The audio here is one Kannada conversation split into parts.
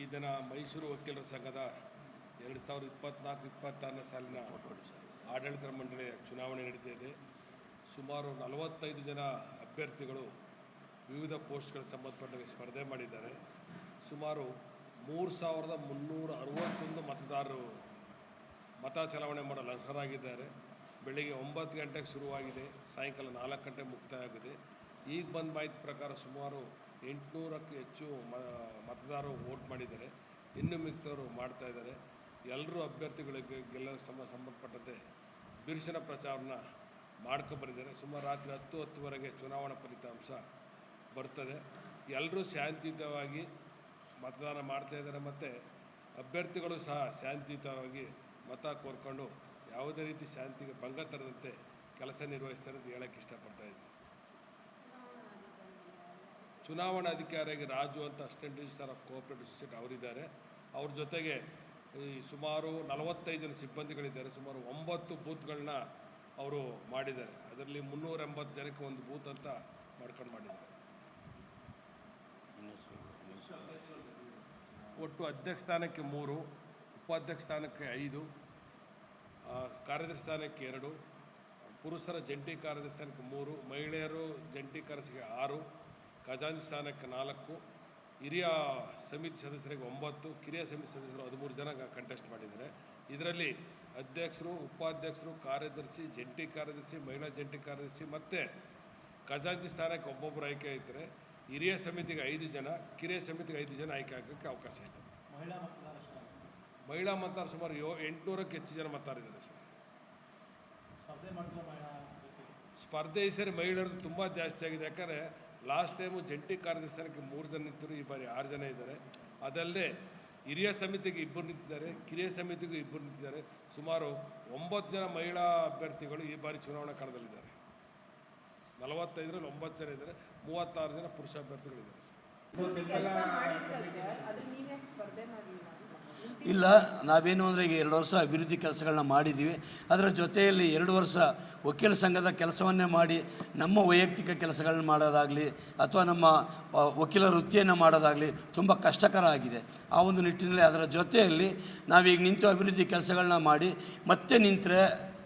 ಈ ದಿನ ಮೈಸೂರು ವಕೀಲರ ಸಂಘದ ಎರಡು ಸಾವಿರದ ಇಪ್ಪತ್ನಾಲ್ಕು, ಇಪ್ಪತ್ತಾರನೇ ಸಾಲಿನ ಆಡಳಿತ ಮಂಡಳಿಯ ಚುನಾವಣೆ ನಡೀತಾ ಇದೆ ಸುಮಾರು ನಲವತ್ತೈದು ಜನ ಅಭ್ಯರ್ಥಿಗಳು ವಿವಿಧ ಪೋಸ್ಟ್ಗಳಿಗೆ ಸಂಬಂಧಪಟ್ಟ ಸ್ಪರ್ಧೆ ಮಾಡಿದ್ದಾರೆ. ಸುಮಾರು ಮೂರು ಸಾವಿರದ ಮುನ್ನೂರ ಅರವತ್ತೊಂದು ಮತದಾರರು ಮತ ಚಲಾವಣೆ ಮಾಡಲು ಅರ್ಹರಾಗಿದ್ದಾರೆ. ಬೆಳಿಗ್ಗೆ ಒಂಬತ್ತು ಗಂಟೆಗೆ ಶುರುವಾಗಿದೆ. ಸಾಯಂಕಾಲ ನಾಲ್ಕು ಗಂಟೆ ಮುಕ್ತಾಯ ಆಗಿದೆ ಈಗ ಬಂದ ಮಾಹಿತಿ ಪ್ರಕಾರ ಸುಮಾರು ಎಂಟುನೂರಕ್ಕೂ ಹೆಚ್ಚು ಮತದಾರರು ವೋಟ್ ಮಾಡಿದ್ದಾರೆ. ಇನ್ನು ಮಿಕ್ತವರು ಮಾಡ್ತಾ ಇದ್ದಾರೆ. ಎಲ್ಲರೂ ಅಭ್ಯರ್ಥಿಗಳಿಗೆ ಗೆಲ್ಲಲು ಸಮ, ಸಂಬಂಧಪಟ್ಟಂತೆ ಬಿರುಸಿನ ಪ್ರಚಾರನ ಮಾಡ್ಕೊಬಂದಿದ್ದಾರೆ. ಸುಮಾರು ರಾತ್ರಿ ಹತ್ತು ಹತ್ತುವರೆಗೆ ಚುನಾವಣಾ ಫಲಿತಾಂಶ ಬರ್ತದೆ. ಎಲ್ಲರೂ ಶಾಂತಿಯುತವಾಗಿ ಮತದಾನ ಮಾಡ್ತಾ ಇದ್ದಾರೆ ಮತ್ತು ಅಭ್ಯರ್ಥಿಗಳು ಸಹ ಶಾಂತಿಯುತವಾಗಿ ಮತ ಕೋರ್ಕೊಂಡು ಯಾವುದೇ ರೀತಿ ಶಾಂತಿಗೆ ಭಂಗ ತರದಂತೆ ಕೆಲಸ ನಿರ್ವಹಿಸ್ತಾರೆ ಅಂತ ಹೇಳೋಕ್ಕೆ ಇಷ್ಟಪಡ್ತಾ ಚುನಾವಣಾ ಅಧಿಕಾರಿಯಾಗಿ ರಾಜು ಅಂತ assistant registrar of cooperative society ಅವರಿದ್ದಾರೆ. ಅವ್ರ ಜೊತೆಗೆ ಈ ಸುಮಾರು ನಲವತ್ತೈದು ಜನ ಸಿಬ್ಬಂದಿಗಳಿದ್ದಾರೆ. ಸುಮಾರು ಒಂಬತ್ತು ಬೂತ್ಗಳನ್ನ ಅವರು ಮಾಡಿದ್ದಾರೆ. ಅದರಲ್ಲಿ ಮುನ್ನೂರ ಎಂಬತ್ತು ಜನಕ್ಕೆ ಒಂದು ಬೂತ್ ಅಂತ ಮಾಡ್ಕೊಂಡು ಮಾಡಿದ್ದಾರೆ. ಒಟ್ಟು ಅಧ್ಯಕ್ಷ ಸ್ಥಾನಕ್ಕೆ ಮೂರು ಉಪಾಧ್ಯಕ್ಷ ಸ್ಥಾನಕ್ಕೆ ಐದು ಕಾರ್ಯದರ್ಶಿ ಸ್ಥಾನಕ್ಕೆ ಎರಡು ಪುರುಷರ ಜಂಟಿ ಕಾರ್ಯದರ್ಶಿ ಸ್ಥಾನಕ್ಕೆ ಮೂರು ಮಹಿಳೆಯರು ಜಂಟಿ ಕಾರ್ಯದರ್ಶಿಗೆ ಆರು ಖಜಾಂಚಿ ಸ್ಥಾನಕ್ಕೆ ನಾಲ್ಕು ಹಿರಿಯ ಸಮಿತಿ ಸದಸ್ಯರಿಗೆ ಒಂಬತ್ತು ಕಿರಿಯ ಸಮಿತಿ ಸದಸ್ಯರು ಹದಿಮೂರು ಜನ ಕಂಟೆಸ್ಟ್ ಮಾಡಿದ್ದಾರೆ. ಇದರಲ್ಲಿ ಅಧ್ಯಕ್ಷರು ಉಪಾಧ್ಯಕ್ಷರು ಕಾರ್ಯದರ್ಶಿ ಜಂಟಿ ಕಾರ್ಯದರ್ಶಿ ಮಹಿಳಾ ಜಂಟಿ ಕಾರ್ಯದರ್ಶಿ ಮತ್ತು ಖಜಾಂಚಿ ಸ್ಥಾನಕ್ಕೆ ಒಬ್ಬೊಬ್ಬರು ಆಯ್ಕೆ ಆಯ್ತಾರೆ ಹಿರಿಯ ಸಮಿತಿಗೆ ಐದು ಜನ ಕಿರಿಯ ಸಮಿತಿಗೆ ಐದು ಜನ ಆಯ್ಕೆ ಆಗೋಕ್ಕೆ ಅವಕಾಶ ಇದೆ. ಮಹಿಳಾ ಮತದಾರ ಸುಮಾರು ಯೋ ಎಂಟುನೂರಕ್ಕೆ ಹೆಚ್ಚು ಜನ ಮತದಾರಿದ್ದಾರೆ ಸರ್. ಸ್ಪರ್ಧೆ ಈ ಸರಿ ಮಹಿಳೆಯರದ್ದು ತುಂಬ ಜಾಸ್ತಿ ಆಗಿದೆ. ಯಾಕಂದರೆ ಲಾಸ್ಟ್ ಟೈಮು ಜಂಟಿ ಕಾರ್ಯದರ್ಶನಕ್ಕೆ ಮೂರು ಜನ ನಿಂತರು ಈ ಬಾರಿ ಆರು ಜನ ಇದ್ದಾರೆ. ಅದಲ್ಲದೆ ಹಿರಿಯ ಸಮಿತಿಗೆ ಇಬ್ಬರು ನಿಂತಿದ್ದಾರೆ, ಕಿರಿಯ ಸಮಿತಿಗೂ ಇಬ್ಬರು ನಿಂತಿದ್ದಾರೆ. ಸುಮಾರು ಒಂಬತ್ತು ಜನ ಮಹಿಳಾ ಅಭ್ಯರ್ಥಿಗಳು ಈ ಬಾರಿ ಚುನಾವಣಾ ಕಣದಲ್ಲಿದ್ದಾರೆ. ನಲವತ್ತೈದರಲ್ಲಿ ಒಂಬತ್ತು ಜನ ಇದ್ದಾರೆ, ಮೂವತ್ತಾರು ಜನ ಪುರುಷ ಅಭ್ಯರ್ಥಿಗಳಿದ್ದಾರೆ. ಇಲ್ಲ, ನಾವೇನು ಅಂದರೆ ಈಗ ಎರಡು ವರ್ಷ ಅಭಿವೃದ್ಧಿ ಕೆಲಸಗಳನ್ನ ಮಾಡಿದ್ದೀವಿ ಅದರ ಜೊತೆಯಲ್ಲಿ ಎರಡು ವರ್ಷ ವಕೀಲ ಸಂಘದ ಕೆಲಸವನ್ನೇ ಮಾಡಿ, ನಮ್ಮ ವೈಯಕ್ತಿಕ ಕೆಲಸಗಳನ್ನ ಮಾಡೋದಾಗಲಿ ಅಥವಾ ನಮ್ಮ ವಕೀಲ ವೃತ್ತಿಯನ್ನು ಮಾಡೋದಾಗಲಿ ತುಂಬ ಕಷ್ಟಕರ ಆಗಿದೆ. ಆ ಒಂದು ನಿಟ್ಟಿನಲ್ಲಿ ಅದರ ಜೊತೆಯಲ್ಲಿ ನಾವೀಗ ನಿಂತು ಅಭಿವೃದ್ಧಿ ಕೆಲಸಗಳನ್ನ ಮಾಡಿ ಮತ್ತೆ ನಿಂತರೆ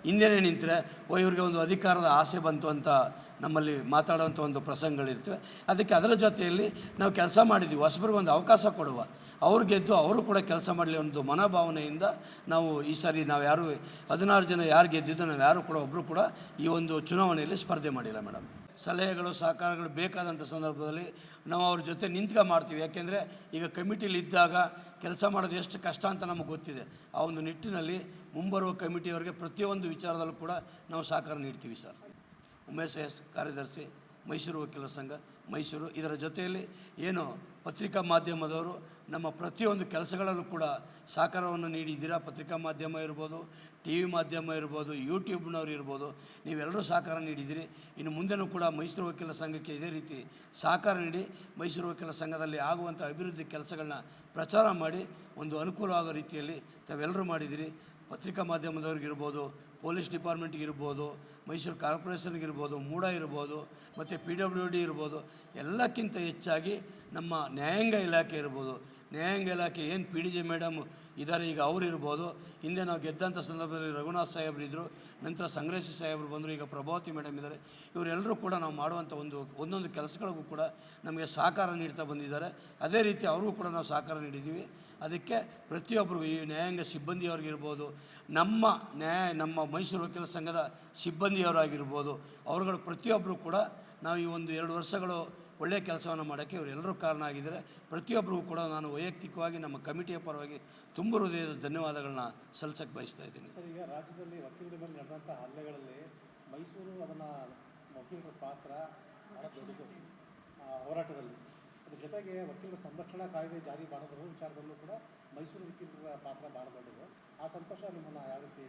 ಹಿಂದೆನೇ ನಿಂತರೆ, ಓ, ಇವ್ರಿಗೆ ಒಂದು ಅಧಿಕಾರದ ಆಸೆ ಬಂತು ಅಂತ ನಮ್ಮಲ್ಲಿ ಮಾತಾಡುವಂಥ ಒಂದು ಪ್ರಸಂಗಗಳಿರ್ತವೆ. ಅದಕ್ಕೆ ಅದರ ಜೊತೆಯಲ್ಲಿ ನಾವು ಕೆಲಸ ಮಾಡಿದ್ದೀವಿ. ಹೊಸಬರಿಗೆ ಒಂದು ಅವಕಾಶ ಕೊಡುವ. ಅವ್ರು ಗೆದ್ದು ಅವರು ಕೂಡ ಕೆಲಸ ಮಾಡಲಿ ಒಂದು ಮನೋಭಾವನೆಯಿಂದ ನಾವು ಈ ಸಾರಿ ನಾವು ಯಾರು, ಹದಿನಾರು ಜನ ಯಾರು ಗೆದ್ದಿದ್ದು ನಾವು ಯಾರು ಕೂಡ ಒಬ್ಬರು ಕೂಡ ಈ ಒಂದು ಚುನಾವಣೆಯಲ್ಲಿ ಸ್ಪರ್ಧೆ ಮಾಡಿಲ್ಲ ಮೇಡಮ್. ಸಲಹೆಗಳು, ಸಹಕಾರಗಳು ಬೇಕಾದಂಥ ಸಂದರ್ಭದಲ್ಲಿ ನಾವು ಅವ್ರ ಜೊತೆ ನಿಂತ್ಕ ಮಾಡ್ತೀವಿ. ಯಾಕೆಂದರೆ ಈಗ ಕಮಿಟಿಲಿ ಇದ್ದಾಗ ಕೆಲಸ ಮಾಡೋದು ಎಷ್ಟು ಕಷ್ಟ ಅಂತ ನಮಗೆ ಗೊತ್ತಿದೆ. ಆ ಒಂದು ನಿಟ್ಟಿನಲ್ಲಿ ಮುಂಬರುವ ಕಮಿಟಿಯವರಿಗೆ ಪ್ರತಿಯೊಂದು ವಿಚಾರದಲ್ಲೂ ಕೂಡ ನಾವು ಸಹಕಾರ ನೀಡ್ತೀವಿ ಸರ್. ಉಮೇಶ್ ಎಸ್ ಕಾರ್ಯದರ್ಶಿ, ಮೈಸೂರು ವಕೀಲರ ಸಂಘ, ಮೈಸೂರು ಇದರ ಜೊತೆಯಲ್ಲಿ ಏನು ಪತ್ರಿಕಾ ಮಾಧ್ಯಮದವರು ನಮ್ಮ ಪ್ರತಿಯೊಂದು ಕೆಲಸಗಳಲ್ಲೂ ಕೂಡ ಸಹಕಾರವನ್ನು ನೀಡಿದ್ದೀರಾ ಪತ್ರಿಕಾ ಮಾಧ್ಯಮ ಇರ್ಬೋದು ಟಿ ವಿ ಮಾಧ್ಯಮ ಇರ್ಬೋದು, ಯೂಟ್ಯೂಬ್ನವ್ರು ಇರ್ಬೋದು, ನೀವೆಲ್ಲರೂ ಸಹಕಾರ ನೀಡಿದ್ದೀರಿ ಇನ್ನು ಮುಂದೆನೂ ಕೂಡ ಮೈಸೂರು ವಕೀಲರ ಸಂಘಕ್ಕೆ ಇದೇ ರೀತಿ ಸಹಕಾರ ನೀಡಿ, ಮೈಸೂರು ವಕೀಲರ ಸಂಘದಲ್ಲಿ ಆಗುವಂಥ ಅಭಿವೃದ್ಧಿ ಕೆಲಸಗಳನ್ನ ಪ್ರಚಾರ ಮಾಡಿ, ಒಂದು ಅನುಕೂಲ ರೀತಿಯಲ್ಲಿ ತಾವೆಲ್ಲರೂ ಮಾಡಿದ್ದೀರಿ ಪತ್ರಿಕಾ ಮಾಧ್ಯಮದವ್ರಿಗಿರ್ಬೋದು ಪೊಲೀಸ್ ಡಿಪಾರ್ಟ್ಮೆಂಟ್ಗಿರ್ಬೋದು ಮೈಸೂರು ಕಾರ್ಪೊರೇಷನ್ಗಿರ್ಬೋದು ಮೂಡ ಇರ್ಬೋದು, ಮತ್ತು ಪಿ ಡಬ್ಲ್ಯೂ ಡಿ ಇರ್ಬೋದು, ಎಲ್ಲಕ್ಕಿಂತ ಹೆಚ್ಚಾಗಿ ನಮ್ಮ ನ್ಯಾಯಾಂಗ ಇಲಾಖೆ ಇರ್ಬೋದು. ನ್ಯಾಯಾಂಗ ಇಲಾಖೆ ಏನು ಪಿ ಡಿ ಜೆ ಮೇಡಮ್ ಇದ್ದಾರೆ ಈಗ ಅವ್ರು ಇರ್ಬೋದು. ಹಿಂದೆ ನಾವು ಗೆದ್ದಂಥ ಸಂದರ್ಭದಲ್ಲಿ ರಘುನಾಥ್ ಸಾಹೇಬ್ರು ಇದ್ದರು ನಂತರ ಸಂಗ್ರೇಶಿ ಸಾಹೇಬರು ಬಂದರು, ಈಗ ಪ್ರಭಾವತಿ ಮೇಡಮ್ ಇದ್ದಾರೆ ಇವರೆಲ್ಲರೂ ಕೂಡ ನಾವು ಮಾಡುವಂಥ ಒಂದು, ಒಂದೊಂದು ಕೆಲಸಗಳಿಗೂ ಕೂಡ ನಮಗೆ ಸಹಕಾರ ನೀಡ್ತಾ ಬಂದಿದ್ದಾರೆ. ಅದೇ ರೀತಿ ಅವ್ರಿಗೂ ಕೂಡ ನಾವು ಸಹಕಾರ ನೀಡಿದ್ದೀವಿ. ಅದಕ್ಕೆ ಪ್ರತಿಯೊಬ್ಬರಿಗೂ ಈ ನ್ಯಾಯಾಂಗ ಸಿಬ್ಬಂದಿಯವ್ರಿಗಿರ್ಬೋದು, ನಮ್ಮ ನ್ಯಾಯ, ನಮ್ಮ ಮೈಸೂರು ವಕೀಲ ಸಂಘದ ಸಿಬ್ಬಂದಿಯವರಾಗಿರ್ಬೋದು, ಅವರುಗಳು ಪ್ರತಿಯೊಬ್ಬರು ಕೂಡ ನಾವು ಈ ಒಂದು ಎರಡು ವರ್ಷಗಳು ಒಳ್ಳೆಯ ಕೆಲಸವನ್ನು ಮಾಡೋಕ್ಕೆ ಇವರೆಲ್ಲರೂ ಕಾರಣ ಆಗಿದ್ದಾರೆ. ಪ್ರತಿಯೊಬ್ಬರಿಗೂ ಕೂಡ ನಾನು ವೈಯಕ್ತಿಕವಾಗಿ ನಮ್ಮ ಕಮಿಟಿಯ ಪರವಾಗಿ ತುಂಬ ಹೃದಯದ ಧನ್ಯವಾದಗಳನ್ನ ಸಲ್ಲಿಸಕ್ಕೆ ಬಯಸ್ತಾ ಇದ್ದೀನಿ. ಈಗ ರಾಜ್ಯದಲ್ಲಿ ವಕೀಲರ ಮೇಲೆ ನಡೆದಂಥ ಹಲ್ಲೆಗಳಲ್ಲಿ ಮೈಸೂರು ಅದನ್ನು ವಕೀಲರ ಪಾತ್ರ ಹೋರಾಟದಲ್ಲಿ. ಅದ್ರ ಜೊತೆಗೆ ವಕೀಲರ ಸಂರಕ್ಷಣಾ ಕಾಯ್ದೆ ಜಾರಿ ಮಾಡೋದ್ರ ವಿಚಾರದಲ್ಲೂ ಕೂಡ ಮೈಸೂರು ವಕೀಲರ ಪಾತ್ರ ಭಾಳ ಆ ಸಂತೋಷ ನಿಮ್ಮನ್ನು ಯಾವ ರೀತಿ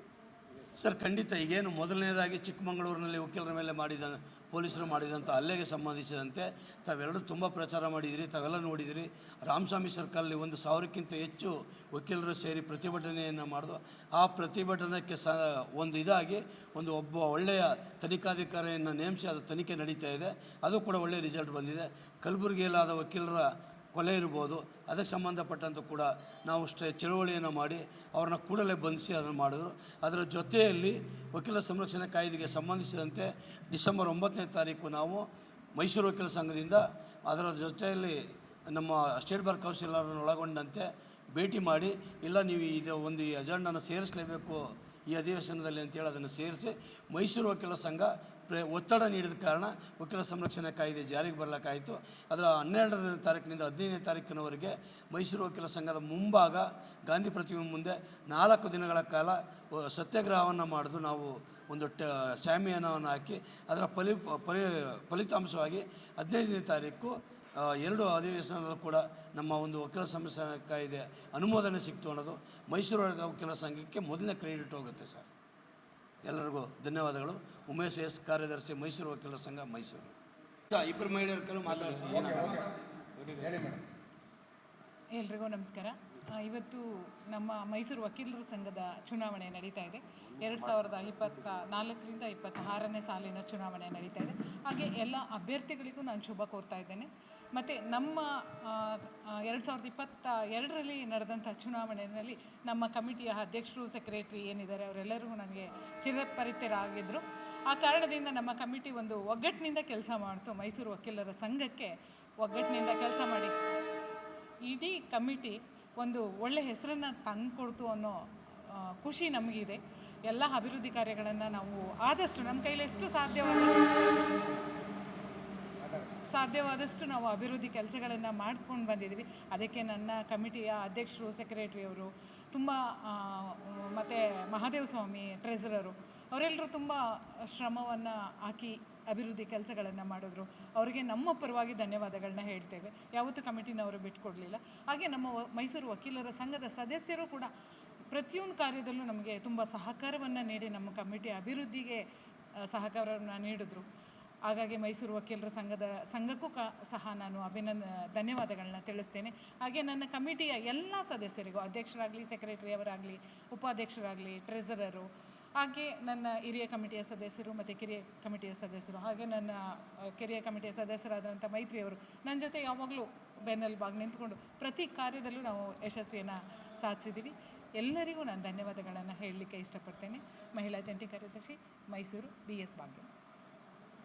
ಸರ್, ಖಂಡಿತ ಈಗೇನು ಮೊದಲನೇದಾಗಿ ಚಿಕ್ಕಮಗಳೂರಿನಲ್ಲಿ ವಕೀಲರ ಮೇಲೆ ಮಾಡಿದ, ಪೊಲೀಸರು ಮಾಡಿದಂಥ ಹಲ್ಲೆಗೆ ಸಂಬಂಧಿಸಿದಂತೆ ತಾವೆಲ್ಲರೂ ತುಂಬ ಪ್ರಚಾರ ಮಾಡಿದಿರಿ ತಾವೆಲ್ಲ ನೋಡಿದಿರಿ ರಾಮಸ್ವಾಮಿ ಸರ್ಕಲ್ಲಿ ಒಂದು ಸಾವಿರಕ್ಕಿಂತ ಹೆಚ್ಚು ವಕೀಲರು ಸೇರಿ ಪ್ರತಿಭಟನೆಯನ್ನು ಮಾಡಿದ್ರು. ಆ ಪ್ರತಿಭಟನೆಗೆ ಸ, ಒಂದು ಇದಾಗಿ ಒಂದು ಒಬ್ಬ ಒಳ್ಳೆಯ ತನಿಖಾಧಿಕಾರಿಯನ್ನು ನೇಮಿಸಿ ಅದು ತನಿಖೆ ನಡೀತಾ ಇದೆ. ಅದು ಕೂಡ ಒಳ್ಳೆಯ ರಿಸಲ್ಟ್ ಬಂದಿದೆ. ಕಲಬುರಗಿಯಲ್ಲಾದ ವಕೀಲರ ಕೊಲೆ ಇರ್ಬೋದು, ಅದಕ್ಕೆ ಸಂಬಂಧಪಟ್ಟಂತೂ ಕೂಡ ನಾವು ಅಷ್ಟೇ ಚಳುವಳಿಯನ್ನು ಮಾಡಿ ಅವ್ರನ್ನ ಕೂಡಲೇ ಬಂಧಿಸಿ ಅದನ್ನು ಮಾಡಿದ್ರು. ಅದರ ಜೊತೆಯಲ್ಲಿ ವಕೀಲ ಸಂರಕ್ಷಣೆ ಕಾಯ್ದೆಗೆ ಸಂಬಂಧಿಸಿದಂತೆ ಡಿಸೆಂಬರ್ ಒಂಬತ್ತನೇ ತಾರೀಕು ನಾವು ಮೈಸೂರು ವಕೀಲ ಸಂಘದಿಂದ ಅದರ ಜೊತೆಯಲ್ಲಿ ನಮ್ಮ ಸ್ಟೇಟ್ ಬಾರ್ ಕೌನ್ಸಿಲರನ್ನು ಒಳಗೊಂಡಂತೆ ಭೇಟಿ ಮಾಡಿ, ಇಲ್ಲ ನೀವು ಇದು ಒಂದು ಈ ಅಜೆಂಡನ್ನು ಸೇರಿಸಲೇಬೇಕು ಈ ಅಧಿವೇಶನದಲ್ಲಿ ಅಂತೇಳಿ ಅದನ್ನು ಸೇರಿಸಿ ಮೈಸೂರು ವಕೀಲ ಸಂಘ ಒತ್ತಡ ನೀಡಿದ ಕಾರಣ ವಕೀಲ ಸಂರಕ್ಷಣಾ ಕಾಯ್ದೆ ಜಾರಿಗೆ ಬರಲಿಕ್ಕಾಯಿತು ಅದರ ಹನ್ನೆರಡನೇ ತಾರೀಕಿನಿಂದ ಹದಿನೈದನೇ ತಾರೀಕಿನವರೆಗೆ ಮೈಸೂರು ವಕೀಲ ಸಂಘದ ಮುಂಭಾಗ ಗಾಂಧಿ ಪ್ರತಿಮೆ ಮುಂದೆ ನಾಲ್ಕು ದಿನಗಳ ಕಾಲ ಸತ್ಯಾಗ್ರಹವನ್ನು ಮಾಡಿದು ನಾವು ಒಂದು ಟ ಶಾಮಿಯಾನವನ್ನು ಹಾಕಿ ಅದರ ಫಲಿ ಫಲಿ, ಫಲಿತಾಂಶವಾಗಿ ಹದಿನೈದನೇ ತಾರೀಕು ಎರಡು ಅಧಿವೇಶನದಲ್ಲೂ ಕೂಡ ನಮ್ಮ ಒಂದು ವಕೀಲ ಸಂರಕ್ಷಣಾ ಕಾಯ್ದೆ ಅನುಮೋದನೆ ಸಿಕ್ತು ಅನ್ನೋದು ಮೈಸೂರು ವಕೀಲ ಸಂಘಕ್ಕೆ ಮೊದಲನೇ ಕ್ರೆಡಿಟ್ ಹೋಗುತ್ತೆ ಸರ್. ಎಲ್ಲರಿಗೂ ಧನ್ಯವಾದಗಳು. ಉಮೇಶ್ ಎಸ್ ಕಾರ್ಯದರ್ಶಿ ಮೈಸೂರು ವಕೀಲರ ಸಂಘ ಮೈಸೂರು. ಇಬ್ಬರು ಮಹಿಳೆಯರ ಕೆಲವು ಮಾತಾಡಿಸಿ. ಎಲ್ರಿಗೂ ನಮಸ್ಕಾರ. ಇವತ್ತು ನಮ್ಮ ಮೈಸೂರು ವಕೀಲರ ಸಂಘದ ಚುನಾವಣೆ ನಡೀತಾ ಇದೆ. ಎರಡು ಸಾವಿರದ ಇಪ್ಪತ್ತ ನಾಲ್ಕರಿಂದ ಇಪ್ಪತ್ತಾರನೇ ಸಾಲಿನ ಚುನಾವಣೆ ನಡೀತಾ ಇದೆ. ಹಾಗೆ ಎಲ್ಲ ಅಭ್ಯರ್ಥಿಗಳಿಗೂ ನಾನು ಶುಭ ಕೋರ್ತಾ ಇದ್ದೇನೆ. ಮತ್ತು ನಮ್ಮ ಎರಡು ಸಾವಿರದ ಇಪ್ಪತ್ತ ಎರಡರಲ್ಲಿ ನಡೆದಂಥ ಚುನಾವಣೆಯಲ್ಲಿ ನಮ್ಮ ಕಮಿಟಿಯ ಅಧ್ಯಕ್ಷರು, ಸೆಕ್ರೆಟ್ರಿ ಏನಿದ್ದಾರೆ, ಅವರೆಲ್ಲರೂ ನನಗೆ ಚಿರಪರಿತರಾಗಿದ್ದರು ಆ ಕಾರಣದಿಂದ ನಮ್ಮ ಕಮಿಟಿ ಒಂದು ಒಗ್ಗಟ್ಟಿನಿಂದ ಕೆಲಸ ಮಾಡ್ತು. ಮೈಸೂರು ವಕೀಲರ ಸಂಘಕ್ಕೆ ಒಗ್ಗಟ್ಟಿನಿಂದ ಕೆಲಸ ಮಾಡಿ. ಇಡೀ ಕಮಿಟಿ ಒಂದು ಒಳ್ಳೆಯ ಹೆಸರನ್ನು ತಂದುಕೊಡ್ತು ಅನ್ನೋ ಖುಷಿ ನಮಗಿದೆ. ಎಲ್ಲ ಅಭಿವೃದ್ಧಿ ಕಾರ್ಯಗಳನ್ನು ನಾವು ಆದಷ್ಟು ನಮ್ಮ ಕೈಲಿ ಎಷ್ಟು ಸಾಧ್ಯವಾದಷ್ಟು ಸಾಧ್ಯವಾದಷ್ಟು ನಾವು ಅಭಿವೃದ್ಧಿ ಕೆಲಸಗಳನ್ನು ಮಾಡ್ಕೊಂಡು ಬಂದಿದ್ದೀವಿ. ಅದಕ್ಕೆ ನನ್ನ ಕಮಿಟಿಯ ಅಧ್ಯಕ್ಷರು ಸೆಕ್ರೆಟ್ರಿಯವರು ತುಂಬ ಮತ್ತು ಮಹಾದೇವ ಸ್ವಾಮಿ ಟ್ರೆಸರರು ಅವರೆಲ್ಲರೂ ತುಂಬ ಶ್ರಮವನ್ನು ಹಾಕಿ ಅಭಿವೃದ್ಧಿ ಕೆಲಸಗಳನ್ನು ಮಾಡಿದ್ರು. ಅವರಿಗೆ ನಮ್ಮ ಪರವಾಗಿ ಧನ್ಯವಾದಗಳನ್ನ ಹೇಳ್ತೇವೆ. ಯಾವತ್ತೂ ಕಮಿಟಿನವರು ಬಿಟ್ಕೊಡಲಿಲ್ಲ. ಹಾಗೆ ನಮ್ಮ ಮೈಸೂರು ವಕೀಲರ ಸಂಘದ ಸದಸ್ಯರು ಕೂಡ ಪ್ರತಿಯೊಂದು ಕಾರ್ಯದಲ್ಲೂ ನಮಗೆ ತುಂಬ ಸಹಕಾರವನ್ನು ನೀಡಿ ನಮ್ಮ ಕಮಿಟಿ ಅಭಿವೃದ್ಧಿಗೆ ಸಹಕಾರವನ್ನು ನೀಡಿದ್ರು. ಹಾಗಾಗಿ ಮೈಸೂರು ವಕೀಲರ ಸಂಘದ, ಸಂಘಕ್ಕೂ ಕ, ಸಹ ನಾನು ಅಭಿನಂದ, ಧನ್ಯವಾದಗಳನ್ನ ತಿಳಿಸ್ತೇನೆ. ಹಾಗೆ ನನ್ನ ಕಮಿಟಿಯ ಎಲ್ಲ ಸದಸ್ಯರಿಗೂ, ಅಧ್ಯಕ್ಷರಾಗಲಿ ಸೆಕ್ರೆಟರಿಯವರಾಗಲಿ ಉಪಾಧ್ಯಕ್ಷರಾಗಲಿ ಟ್ರೆಸರರು ಹಾಗೆ ನನ್ನ ಹಿರಿಯ ಕಮಿಟಿಯ ಸದಸ್ಯರು ಮತ್ತು ಕಿರಿಯ ಕಮಿಟಿಯ ಸದಸ್ಯರು, ಹಾಗೆ ನನ್ನ ಕಿರಿಯ ಕಮಿಟಿಯ ಸದಸ್ಯರಾದಂಥ ಮೈತ್ರಿಯವರು ನನ್ನ ಜೊತೆ ಯಾವಾಗಲೂ ಬೆನ್ನಲ್ಲಿ ಬಾಗಿ ನಿಂತ್ಕೊಂಡು ಪ್ರತಿ ಕಾರ್ಯದಲ್ಲೂ ನಾವು ಯಶಸ್ವಿಯನ್ನು ಸಾಧಿಸಿದ್ದೀವಿ ಎಲ್ಲರಿಗೂ ನಾನು ಧನ್ಯವಾದಗಳನ್ನು ಹೇಳಲಿಕ್ಕೆ ಇಷ್ಟಪಡ್ತೇನೆ. ಮಹಿಳಾ ಜಂಟಿ ಕಾರ್ಯದರ್ಶಿ Mysuru B S Bhagya.